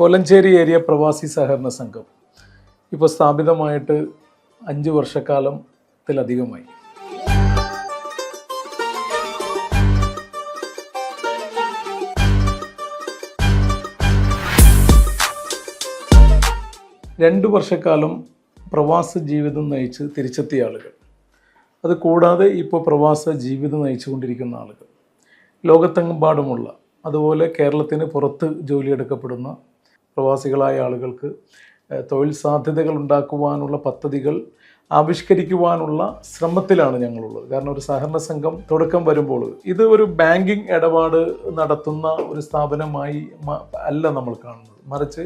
Kolenchery area പ്രവാസി സഹകരണ സംഘം ഇപ്പോൾ സ്ഥാപിതമായിട്ട് അഞ്ച് വർഷക്കാലത്തിലധികമായി. രണ്ട് വർഷക്കാലം പ്രവാസ ജീവിതം നയിച്ച് തിരിച്ചെത്തിയ ആളുകൾ. അത് കൂടാതെ ഇപ്പോൾ പ്രവാസ ജീവിതം നയിച്ചുകൊണ്ടിരിക്കുന്ന ആളുകൾ. ലോകത്തെമ്പാടുമുള്ള അതുപോലെ കേരളത്തിന് പുറത്ത് ജോലിയെടുക്കപ്പെടുന്ന പ്രവാസികളായ ആളുകൾക്ക് തൊഴിൽ സാധ്യതകൾ ഉണ്ടാക്കുവാനുള്ള പദ്ധതികൾ ആവിഷ്കരിക്കുവാനുള്ള ശ്രമത്തിലാണ് ഞങ്ങളുള്ളത്. കാരണം ഒരു സഹകരണ സംഘം തുടക്കം വരുമ്പോൾ ഇത് ഒരു ബാങ്കിങ് ഇടപാട് നടത്തുന്ന ഒരു സ്ഥാപനമായി അല്ല നമ്മൾ കാണുന്നത്. മറിച്ച്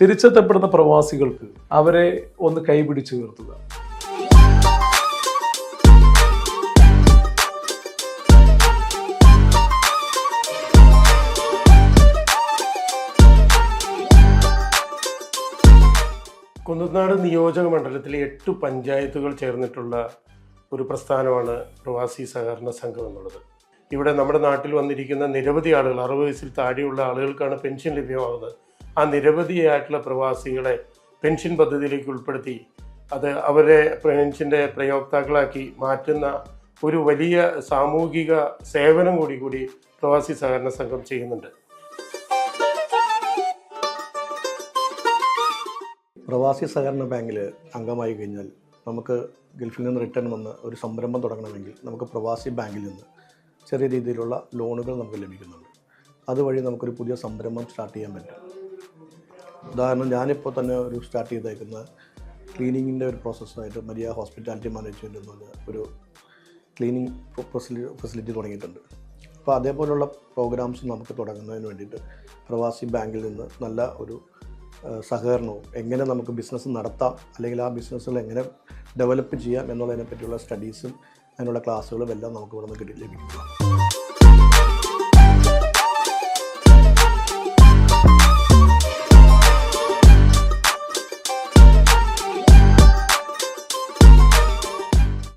തിരിച്ചെത്തപ്പെടുന്ന പ്രവാസികൾക്ക് അവരെ ഒന്ന് കൈപിടിച്ചു ഉയർത്തുക. കുന്നനാട് നിയോജക മണ്ഡലത്തിലെ എട്ട് പഞ്ചായത്തുകൾ ചേർന്നിട്ടുള്ള ഒരു പ്രസ്ഥാനമാണ് പ്രവാസി സഹകരണ സംഘം എന്നുള്ളത്. ഇവിടെ നമ്മുടെ നാട്ടിൽ വന്നിരിക്കുന്ന നിരവധി ആളുകൾ അറുപത് വയസ്സിൽ താഴെയുള്ള ആളുകൾക്കാണ് പെൻഷൻ ലഭ്യമാകുന്നത്. ആ നിരവധിയായിട്ടുള്ള പ്രവാസികളെ പെൻഷൻ പദ്ധതിയിലേക്ക് ഉൾപ്പെടുത്തി അത് അവരെ പെൻഷന്റെ പ്രയോക്താക്കളാക്കി മാറ്റുന്ന ഒരു വലിയ സാമൂഹിക സേവനം കൂടി കൂടി പ്രവാസി സഹകരണ സംഘം ചെയ്യുന്നുണ്ട്. പ്രവാസി സഹകരണ ബാങ്കിൽ അംഗമായി കഴിഞ്ഞാൽ നമുക്ക് ഗൾഫിൽ നിന്ന് റിട്ടേൺ വന്ന് ഒരു സംരംഭം തുടങ്ങണമെങ്കിൽ നമുക്ക് പ്രവാസി ബാങ്കിൽ നിന്ന് ചെറിയ രീതിയിലുള്ള ലോണുകൾ നമുക്ക് ലഭിക്കുന്നുണ്ട്. അതുവഴി നമുക്കൊരു പുതിയ സംരംഭം സ്റ്റാർട്ട് ചെയ്യാൻ പറ്റും. ഉദാഹരണം ഞാനിപ്പോൾ തന്നെ ഒരു സ്റ്റാർട്ട് ചെയ്തേക്കുന്ന ക്ലീനിങ്ങിന്റെ ഒരു പ്രോസസ്സായിട്ട് മരിയ ഹോസ്പിറ്റാലിറ്റി മാനേജ്മെന്റ് എന്ന് പറഞ്ഞ ഒരു ക്ലീനിങ് ഫെസിലിറ്റി തുടങ്ങിയിട്ടുണ്ട്. അപ്പോൾ അതേപോലുള്ള പ്രോഗ്രാംസ് നമുക്ക് തുടങ്ങുന്നതിന് വേണ്ടിയിട്ട് പ്രവാസി ബാങ്കിൽ നിന്ന് നല്ല ഒരു സഹകരണവും എങ്ങനെ നമുക്ക് ബിസിനസ് നടത്താം അല്ലെങ്കിൽ ആ ബിസിനസ്സുകൾ എങ്ങനെ ഡെവലപ്പ് ചെയ്യാം എന്നുള്ളതിനെ പറ്റിയുള്ള സ്റ്റഡീസും അതിനുള്ള ക്ലാസ്സുകളും എല്ലാം നമുക്ക് ഇവിടെ നിന്ന് കിട്ടി ലഭിക്കുന്നതാണ്